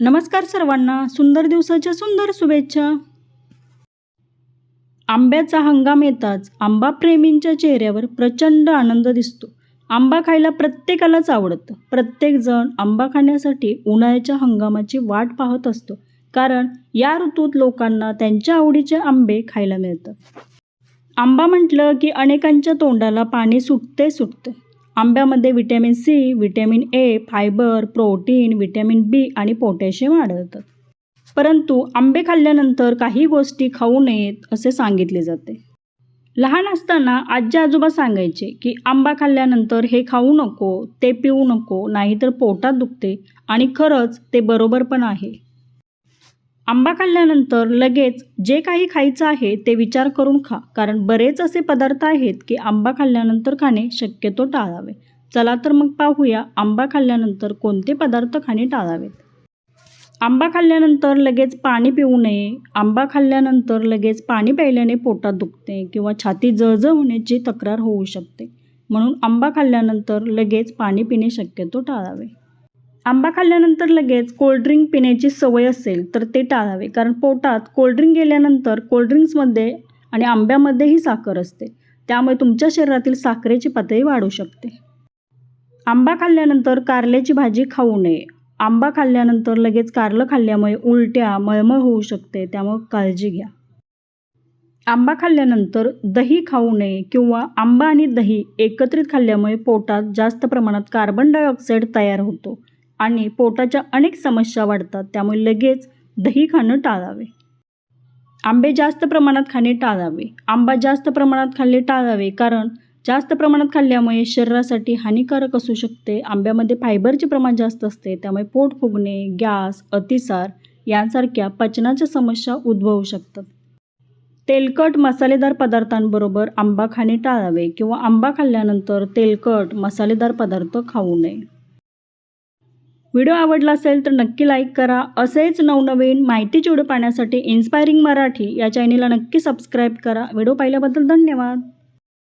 नमस्कार सर्वांना सुंदर दिवसाच्या सुंदर शुभेच्छा. आंब्याचा हंगाम येताच आंबा प्रेमींच्या चेहऱ्यावर प्रचंड आनंद दिसतो. आंबा खायला प्रत्येकालाच आवडतं. प्रत्येकजण आंबा खाण्यासाठी उन्हाळ्याच्या हंगामाची वाट पाहत असतो. कारण या ऋतूत लोकांना त्यांच्या आवडीचे आंबे खायला मिळतात. आंबा म्हटलं की अनेकांच्या तोंडाला पाणी सुटते सुटते. आंब्यामध्ये vitamin C vitamin A fibre protein vitamin B आणि पोटॅशियम आढळतात. परंतु आंबे खाल्ल्यानंतर काही गोष्टी खाऊ नयेत असे सांगितले जाते. लहान असताना आजी आजोबा सांगायचे की आंबा खाल्ल्यानंतर हे खाऊ नको ते पिऊ नको नाहीतर पोटात दुखते आणि खरंच ते बरोबर पण आहे. आंबा खाल्ल्यानंतर लगेच जे काही खायचं आहे ते विचार करून खा कारण बरेच असे पदार्थ आहेत की आंबा खाल्ल्यानंतर खाणे शक्यतो टाळावे. चला तर मग पाहूया आंबा खाल्ल्यानंतर कोणते पदार्थ खाणे टाळावेत. आंबा खाल्ल्यानंतर लगेच पाणी पिऊ नये आंबा खाल्ल्यानंतर लगेच पाणी प्यायल्याने पोटात दुखते किंवा छाती जळजळ होण्याची तक्रार होऊ शकते. म्हणून आंबा खाल्ल्यानंतर लगेच पाणी पिणे शक्यतो टाळावे. आंबा खाल्ल्यानंतर लगेच कोल्ड्रिंक पिण्याची सवय असेल तर ते टाळावे. कारण पोटात कोल्ड्रिंक गेल्यानंतर कोल्ड्रिंक्समध्ये आणि आंब्यामध्येही साखर असते. त्यामुळे तुमच्या शरीरातील साखरेची पातळी वाढू शकते. आंबा खाल्ल्यानंतर कारल्याची भाजी खाऊ नये. आंबा खाल्ल्यानंतर लगेच कारलं खाल्ल्यामुळे उलट्या मळमळ होऊ शकते. त्यामुळे काळजी घ्या. आंबा खाल्ल्यानंतर दही खाऊ नये किंवा आंबा आणि दही एकत्रित खाल्ल्यामुळे पोटात जास्त प्रमाणात कार्बन डायऑक्साईड तयार होतो. आणि पोटाच्या अनेक समस्या वाढतात त्यामुळे लगेच दही खाणं टाळावे. आंबे जास्त प्रमाणात खाणे टाळावे. आंबा जास्त प्रमाणात खाल्ले टाळावे कारण जास्त प्रमाणात खाल्ल्यामुळे शरीरासाठी हानिकारक असू शकते. आंब्यामध्ये फायबरचे प्रमाण जास्त असते त्यामुळे पोट फुगणे गॅस अतिसार यांसारख्या पचनाच्या समस्या उद्भवू शकतात. तेलकट मसालेदार पदार्थांबरोबर आंबा खाणे टाळावे किंवा आंबा खाल्ल्यानंतर तेलकट मसालेदार पदार्थ खाऊ नये. व्हिडिओ आवडला असेल तर नक्की लाईक करा. असेच नवनवीन माहिती व्हिडिओ पाहण्यासाठी इन्स्पायरिंग मराठी या चॅनेलला नक्की सबस्क्राईब करा. व्हिडिओ पाहिल्याबद्दल धन्यवाद.